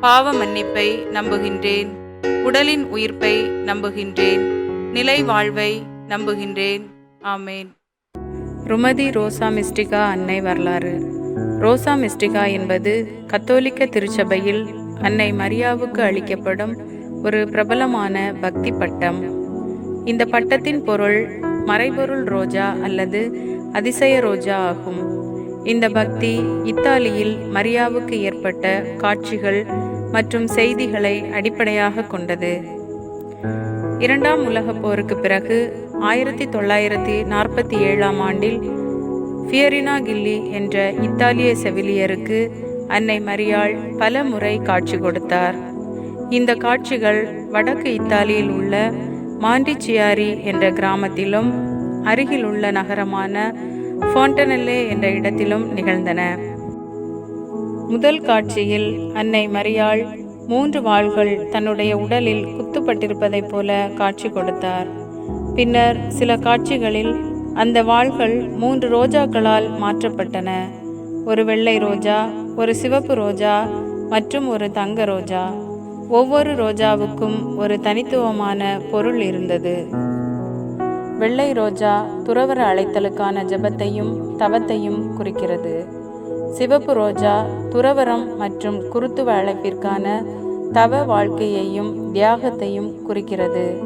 பாவ மன்னிப்பை நம்புகின்றேன். உடலின் உயிர்ப்பை நம்புகின்றேன். நிலை வாழ்வை நம்புகின்றேன். ஆமேன். ருமதி ரோசா மிஸ்டிகா அன்னை வரலாறு. ரோசா மிஸ்டிகா என்பது கத்தோலிக்க திருச்சபையில் அன்னை மரியாவுக்கு அளிக்கப்படும் ஒரு பிரபலமான பக்தி பட்டம். இந்த பட்டத்தின் பொருள் மறைபொருள் ரோஜா அல்லது அதிசய ரோஜா ஆகும். இந்த பக்தி இத்தாலியில் மரியாவுக்கு ஏற்பட்ட காட்சிகள் மற்றும் செய்திகளை அடிப்படையாக கொண்டது. இரண்டாம் உலகப் போருக்கு பிறகு ஆயிரத்தி தொள்ளாயிரத்தி நாற்பத்தி ஏழாம் ஆண்டில் ஃபியரினா கில்லி என்ற இத்தாலிய செவிலியருக்கு அன்னை மரியாள் பல முறை காட்சி கொடுத்தார். இந்த காட்சிகள் வடக்கு இத்தாலியில் உள்ள மாண்டிச்சியாரி என்ற கிராமத்திலும் அருகிலுள்ள நகரமான ஃபோண்டனெல்லே என்ற இடத்திலும் நிகழ்ந்தன. முதல் காட்சியில் அன்னை மரியாள் மூன்று வாள்கள் தன்னுடைய உடலில் குத்துப்பட்டிருப்பதைப் போல காட்சி கொடுத்தார். பின்னர் சில காட்சிகளில் அந்த வாள்கள் மூன்று ரோஜாக்களால் மாற்றப்பட்டன. ஒரு வெள்ளை ரோஜா ஒரு சிவப்பு ரோஜா மற்றும் ஒரு தங்க ரோஜா. ஒவ்வொரு ரோஜாவுக்கும் ஒரு தனித்துவமான பொருள் இருந்தது. வெள்ளை ரோஜா துறவர அழைத்தலுக்கான ஜெபத்தையும் தவத்தையும் குறிக்கிறது. சிவப்பு ரோஜா துறவரம் மற்றும் குருத்துவ அழைப்பிற்கான தவ வாழ்க்கையையும் தியாகத்தையும் குறிக்கிறது.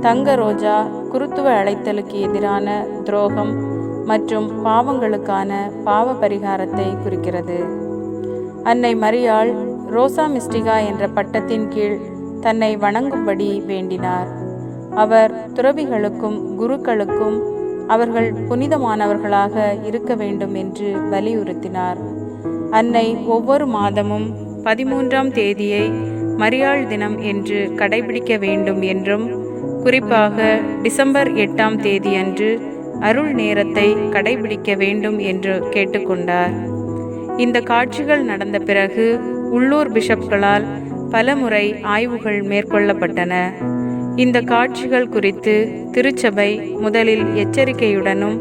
தங்க ரோஜா குருத்துவ அழைத்தலுக்கு எதிரான துரோகம் மற்றும் பாவங்களுக்கான பாவ பரிகாரத்தை குறிக்கிறது. அன்னை மரியாள் ரோசா மிஸ்டிகா என்ற பட்டத்தின் கீழ் தன்னை வணங்கும்படி வேண்டினார். அவர் துறவிகளுக்கும் குருக்களுக்கும் அவர்கள் புனிதமானவர்களாக இருக்க வேண்டும் என்று வலியுறுத்தினார். அன்னை ஒவ்வொரு மாதமும் பதிமூன்றாம் தேதியை மரியாள் தினம் என்று கடைபிடிக்க வேண்டும் என்றும் குறிப்பாக டிசம்பர் எட்டாம் தேதியன்று அருள் நேரத்தை கடைபிடிக்க வேண்டும் என்று கேட்டுக்கொண்டார். இந்த காட்சிகள் நடந்த பிறகு உள்ளூர் பிஷப்களால் பலமுறை ஆய்வுகள் மேற்கொள்ளப்பட்டன. இந்த காட்சிகள் குறித்து திருச்சபை முதலில் எச்சரிக்கையுடனும்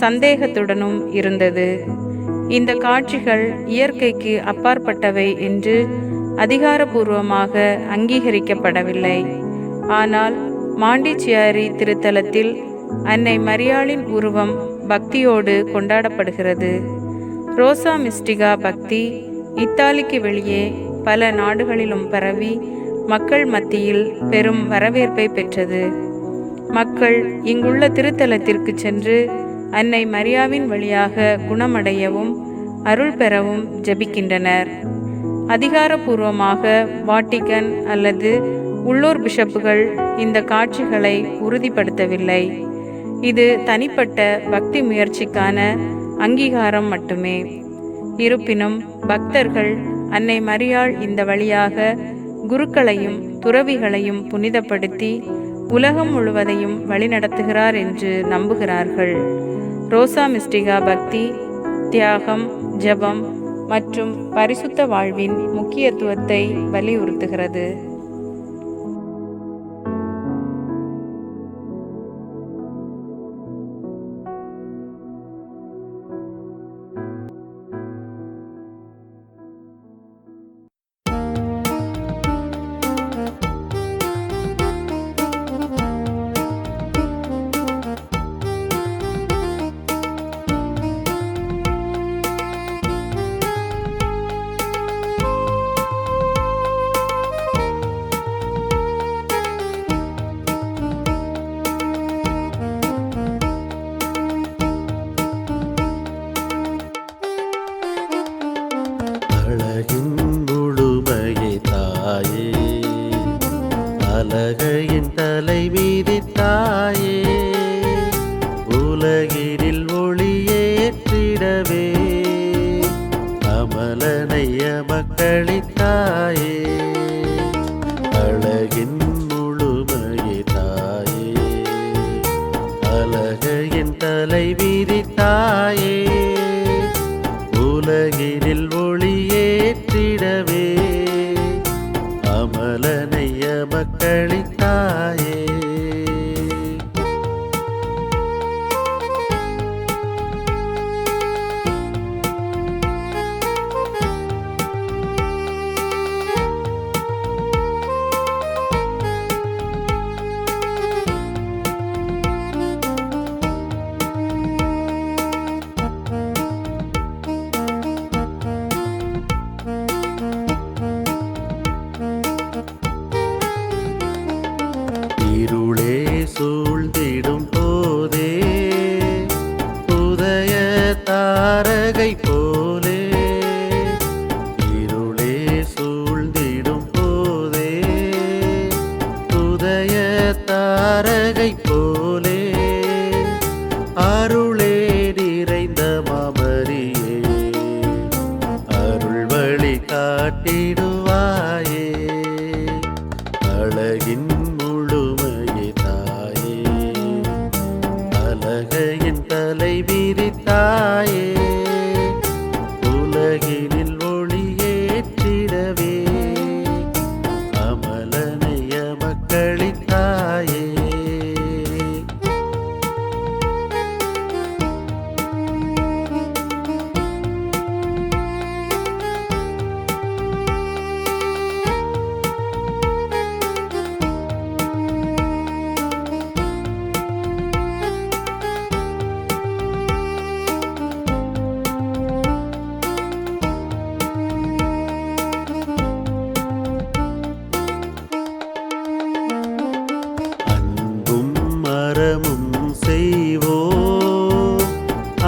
சந்தேகத்துடனும் இருந்தது. இந்த காட்சிகள் இயற்கைக்கு அப்பாற்பட்டவை என்று அதிகாரபூர்வமாக அங்கீகரிக்கப்படவில்லை. ஆனால் மாண்டிச்சியாரி திருத்தலத்தில் அன்னை மரியாளின் உருவம் பக்தியோடு கொண்டாடப்படுகிறது. ரோசா மிஸ்டிகா பக்தி இத்தாலிக்கு வெளியே பல நாடுகளிலும் பரவி மக்கள் மத்தியில் பெரும் வரவேற்பை பெற்றது. மக்கள் இங்குள்ள திருத்தலத்திற்கு சென்று அன்னை மரியாவின் வழியாக குணமடையவும் அருள் பெறவும் ஜெபிக்கின்றனர். அதிகாரப்பூர்வமாக வாட்டிகன் அல்லது உள்ளூர் பிஷப்புகள் இந்த காட்சிகளை உறுதிப்படுத்தவில்லை. இது தனிப்பட்ட பக்தி முயற்சிக்கான அங்கீகாரம் மட்டுமே. இருப்பினும் பக்தர்கள் அன்னை மரியாள் இந்த வழியாக குருக்களையும் துறவிகளையும் புனிதப்படுத்தி உலகம் முழுவதையும் வழிநடத்துகிறார் என்று நம்புகிறார்கள். ரோசா மிஸ்டிகா பக்தி தியாகம் ஜெபம் மற்றும் பரிசுத்த வாழ்வின் முக்கியத்துவத்தை வலியுறுத்துகிறது. விரித்தாயே. they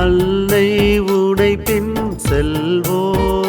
அல்லை உடைப்பின் பின்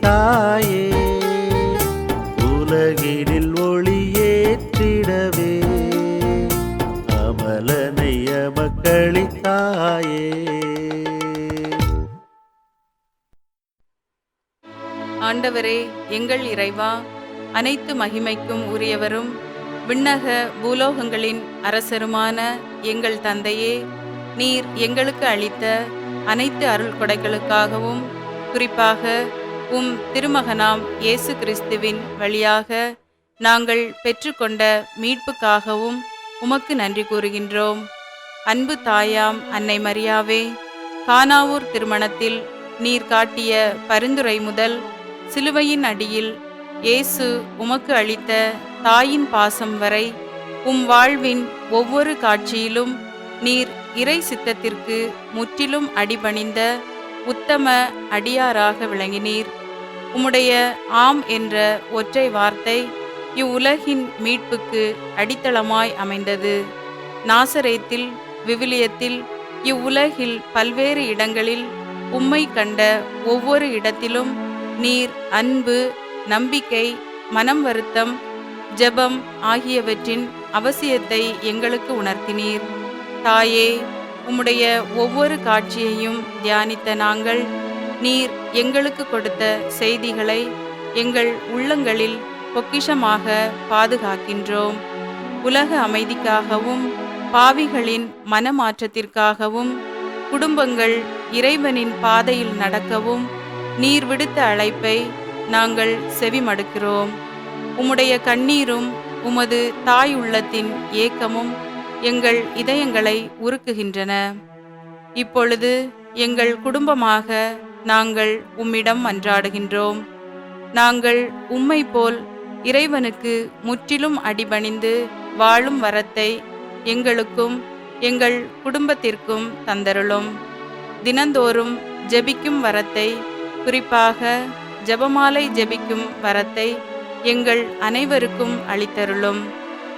தாயே உலகினில் ஒளியேற்றிடவே. அமலனைய மக்களித்தாயே ஆண்டவரே எங்கள் இறைவா அனைத்து மகிமைக்கும் உரியவரும் விண்ணக பூலோகங்களின் அரசருமான எங்கள் தந்தையே நீர் எங்களுக்கு அளித்த அனைத்து அருள் கொடைகளுக்காகவும் குறிப்பாக உம் திருமகனாம் இயேசு கிறிஸ்துவின் வழியாக நாங்கள் பெற்றுக்கொண்ட மீட்புக்காகவும் உமக்கு நன்றி கூறுகின்றோம். அன்பு தாயாம் அன்னை மரியாவே கானாவூர் திருமணத்தில் நீர் காட்டிய பரிந்துரை முதல் சிலுவையின் அடியில் இயேசு உமக்கு அளித்த தாயின் பாசம் வரை உம் வாழ்வின் ஒவ்வொரு காட்சியிலும் நீர் இறை சித்தத்திற்கு முற்றிலும் அடிபணிந்த உத்தம அடியாராக விளங்கினீர். உம்முடைய ஆம் என்ற ஒற்றை வார்த்தை இவ்வுலகின் மீட்புக்கு அடித்தளமாய் அமைந்தது. நாசரேத்தில் விவிலியத்தில் இவ்வுலகில் பல்வேறு இடங்களில் உம்மை கண்ட ஒவ்வொரு இடத்திலும் நீர் அன்பு நம்பிக்கை மனம் வருத்தம் ஜெபம் ஆகியவற்றின் அவசியத்தை எங்களுக்கு உணர்த்தினீர். தாயே உம்முடைய ஒவ்வொரு காட்சியையும் தியானித்த நாங்கள் நீர் எங்களுக்கு கொடுத்த செய்திகளை எங்கள் உள்ளங்களில் பொக்கிஷமாக பாதுகாக்கின்றோம். உலக அமைதிக்காகவும் பாவிகளின் மனமாற்றத்திற்காகவும் குடும்பங்கள் இறைவனின் பாதையில் நடக்கவும் நீர் விடுத்த அழைப்பை நாங்கள் செவிமடுக்கிறோம். உம்முடைய கண்ணீரும் உமது தாய் உள்ளத்தின் ஏக்கமும் எங்கள் இதயங்களை உருக்குகின்றன. இப்பொழுது எங்கள் குடும்பமாக நாங்கள் உம்மிடம் மன்றாடுகின்றோம் நாங்கள் உம்மை போல் இறைவனுக்கு முற்றிலும் அடிபணிந்து வாழும் வரத்தை எங்களுக்கும் எங்கள் குடும்பத்திற்கும் தந்தருளும். தினந்தோறும் ஜெபிக்கும் வரத்தை குறிப்பாக ஜெபமாலை ஜெபிக்கும் வரத்தை எங்கள் அனைவருக்கும் அளித்தருளும்.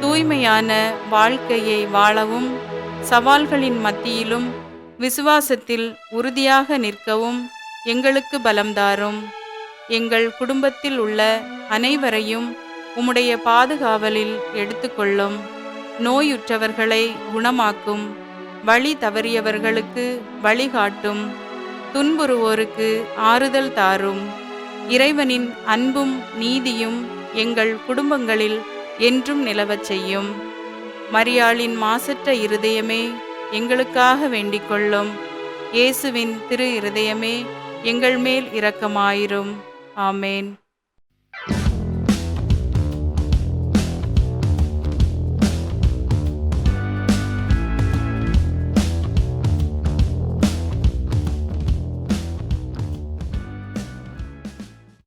தூய்மையான வாழ்க்கையை வாழவும் சவால்களின் மத்தியிலும் விசுவாசத்தில் உறுதியாக நிற்கவும் எங்களுக்கு பலம்தாரும் எங்கள் குடும்பத்தில் உள்ள அனைவரையும் உம்முடைய பாதுகாவலில் எடுத்துக்கொள்ளும். நோயுற்றவர்களை குணமாக்கும். வழி தவறியவர்களுக்கு வழிகாட்டும். துன்புறுவோருக்கு ஆறுதல் தாரும். இறைவனின் அன்பும் நீதியும் எங்கள் குடும்பங்களில் என்றும் நிலவச் செய்யும். மரியாளின் மாசற்ற இருதயமே எங்களுக்காக வேண்டிக் கொள்ளும் இயேசுவின் திரு இருதயமே எங்கள் மேல் இரக்கமாயிரும். ஆமேன்.